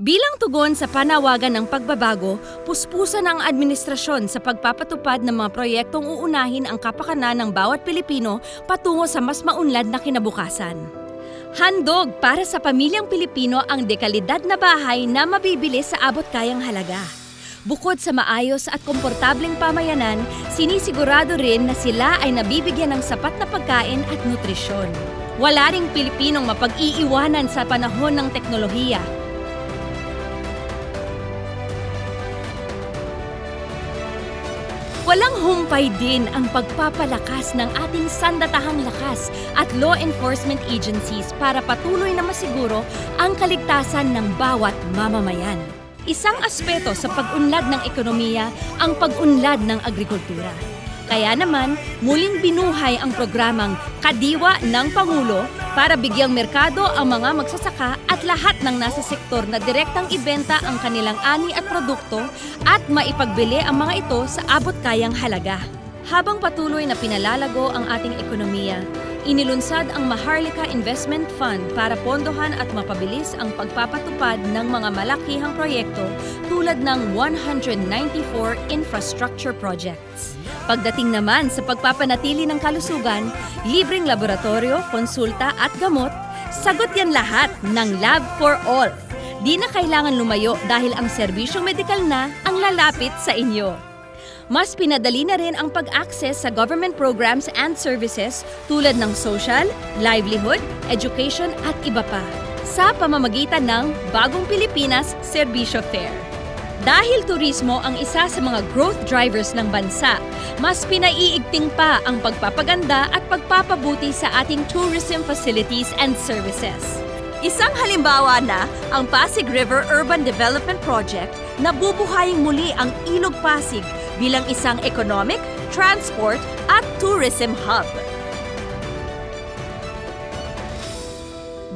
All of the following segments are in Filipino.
Bilang tugon sa panawagan ng pagbabago, puspusan ang administrasyon sa pagpapatupad ng mga proyektong uunahin ang kapakanan ng bawat Pilipino patungo sa mas maunlad na kinabukasan. Handog para sa pamilyang Pilipino ang dekalidad na bahay na mabibili sa abot kayang halaga. Bukod sa maayos at komportableng pamayanan, sinisigurado rin na sila ay nabibigyan ng sapat na pagkain at nutrisyon. Wala ring Pilipinong mapag-iiwanan sa panahon ng teknolohiya. Walang humpay din ang pagpapalakas ng ating sandatahang lakas at law enforcement agencies para patuloy na masiguro ang kaligtasan ng bawat mamamayan. Isang aspeto sa pag-unlad ng ekonomiya ang pag-unlad ng agrikultura. Kaya naman, muling binuhay ang programang Kadiwa ng Pangulo para bigyang merkado ang mga magsasaka at lahat ng nasa sektor na direktang ibenta ang kanilang ani at produkto at maipagbili ang mga ito sa abot kayang halaga. Habang patuloy na pinalalago ang ating ekonomiya, inilunsad ang Maharlika Investment Fund para pondohan at mapabilis ang pagpapatupad ng mga malakihang proyekto tulad ng 194 infrastructure projects. Pagdating naman sa pagpapanatili ng kalusugan, libreng laboratorio, konsulta at gamot, sagot yan lahat ng Lab for All. Di na kailangan lumayo dahil ang serbisyong medikal na ang lalapit sa inyo. Mas pinadali na rin ang pag-access sa government programs and services tulad ng social, livelihood, education at iba pa sa pamamagitan ng Bagong Pilipinas Serbisyo Fair. Dahil turismo ang isa sa mga growth drivers ng bansa, mas pinaiigting pa ang pagpapaganda at pagpapabuti sa ating tourism facilities and services. Isang halimbawa na ang Pasig River Urban Development Project na bubuhayin muli ang Ilog Pasig bilang isang economic, transport at tourism hub.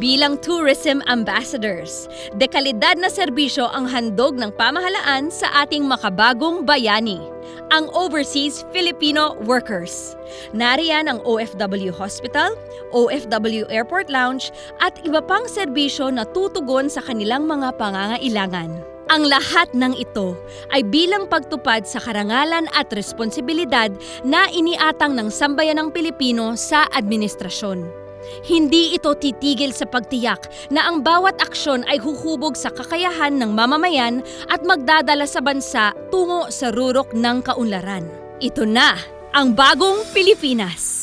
Bilang tourism ambassadors, dekalidad na serbisyo ang handog ng pamahalaan sa ating makabagong bayani, ang Overseas Filipino Workers. Nariyan ang OFW Hospital, OFW Airport Lounge at iba pang serbisyo na tutugon sa kanilang mga pangangailangan. Ang lahat ng ito ay bilang pagtupad sa karangalan at responsibilidad na iniatang ng sambayanang Pilipino sa administrasyon. Hindi ito titigil sa pagtiyak na ang bawat aksyon ay huhubog sa kakayahan ng mamamayan at magdadala sa bansa tungo sa rurok ng kaunlaran. Ito na ang bagong Pilipinas.